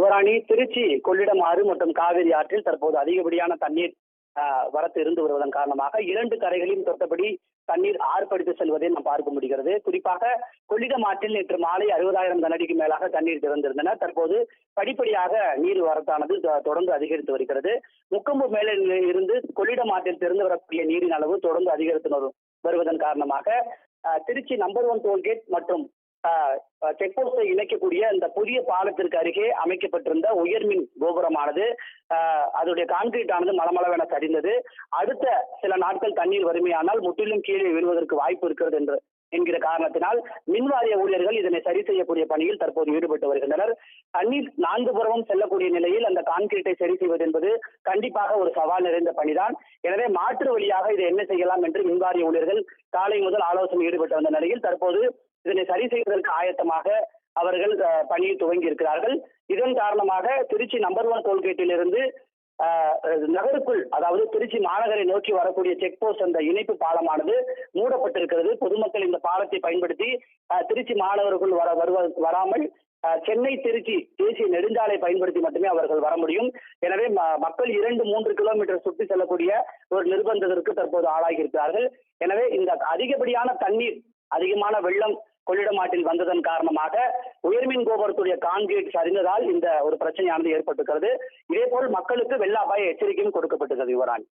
யுவராணி திருச்சி கொள்ளிடம் ஆறு மற்றும் காவிரி ஆற்றில் தற்போது அதிகப்படியான தண்ணீர் வரத்து இருந்து வருவதன் காரணமாக இரண்டு கரைகளையும் தொட்டபடி தண்ணீர் ஆர்ப்பரித்து செல்வதை நாம் பார்க்க முடிகிறது. குறிப்பாக கொள்ளிடம் ஆற்றில் நேற்று மாலை அறுபதாயிரம் கனடிக்கு மேலாக தண்ணீர் திறந்திருந்தன. தற்போது படிப்படியாக நீர் வரத்தானது தொடர்ந்து அதிகரித்து வருகிறது. முக்கொம்பு மேலே இருந்து கொள்ளிடம் ஆற்றில் திறந்து வரக்கூடிய நீரின் அளவு தொடர்ந்து அதிகரித்து வருவதன் காரணமாக திருச்சி நம்பர் ஒன் டோல்கேட் மற்றும் செக் போஸ்டை இணைக்கக்கூடிய இந்த புதிய பாலத்திற்கு அருகே அமைக்கப்பட்டிருந்த உயர்மின் கோபுரமானது ஆஹ், அதனுடைய கான்கிரீட் ஆனது மலமளவென சரிந்தது. அடுத்த சில நாட்கள் தண்ணீர் வறுமையானால் முற்றிலும் கீழே விழுவதற்கு வாய்ப்பு இருக்கிறது என்று என்கிற காரணத்தினால் மின்வாரிய ஊழியர்கள் இதனை சரி செய்யக்கூடிய பணியில் தற்போது ஈடுபட்டு வருகின்றனர். தண்ணீர் நான்கு புறமும் செல்லக்கூடிய நிலையில் அந்த கான்கிரீட்டை சரி செய்வது என்பது கண்டிப்பாக ஒரு சவால் நிறைந்த பணிதான். எனவே மாற்று வழியாக இதை என்ன செய்யலாம் என்று மின்வாரிய ஊழியர்கள் காலை முதல் ஆலோசனை ஈடுபட்டு வந்த நிலையில் தற்போது இதனை சரி செய்வதற்கு ஆயத்தமாக அவர்கள் பணியை துவங்கி இருக்கிறார்கள் இதன் காரணமாக திருச்சி நம்பர் ஒன் டோல்கேட்டிலிருந்து நகருக்குள் அதாவது திருச்சி மாநகரை நோக்கி வரக்கூடிய செக் போஸ்ட் அந்த இணைப்பு பாலமானது மூடப்பட்டிருக்கிறது. பொதுமக்கள் இந்த பாலத்தை பயன்படுத்தி திருச்சி மாநகருக்குள் வர வருவ வராமல் சென்னை திருச்சி தேசிய நெடுஞ்சாலை பயன்படுத்தி மட்டுமே அவர்கள் வர முடியும். எனவே ம- மக்கள் இரண்டு மூன்று கிலோமீட்டர் சுற்றி செல்லக்கூடிய ஒரு நிர்பந்தத்திற்கு தற்போது ஆளாகி இருக்கிறார்கள் எனவே இந்த அதிகப்படியான தண்ணீர் அதிகமான வெள்ளம் கொள்ளிடம் ஆற்றில் வந்ததன் காரணமாக உயர்மின் கோபுரத்துடைய கான்கிரீட் சரிந்ததால் இந்த ஒரு பிரச்சனையானது ஏற்பட்டிருக்கிறது. இதேபோல் மக்களுக்கு வெள்ள அபாய எச்சரிக்கையும் கொடுக்கப்பட்டிருக்கிறது யுவராணி.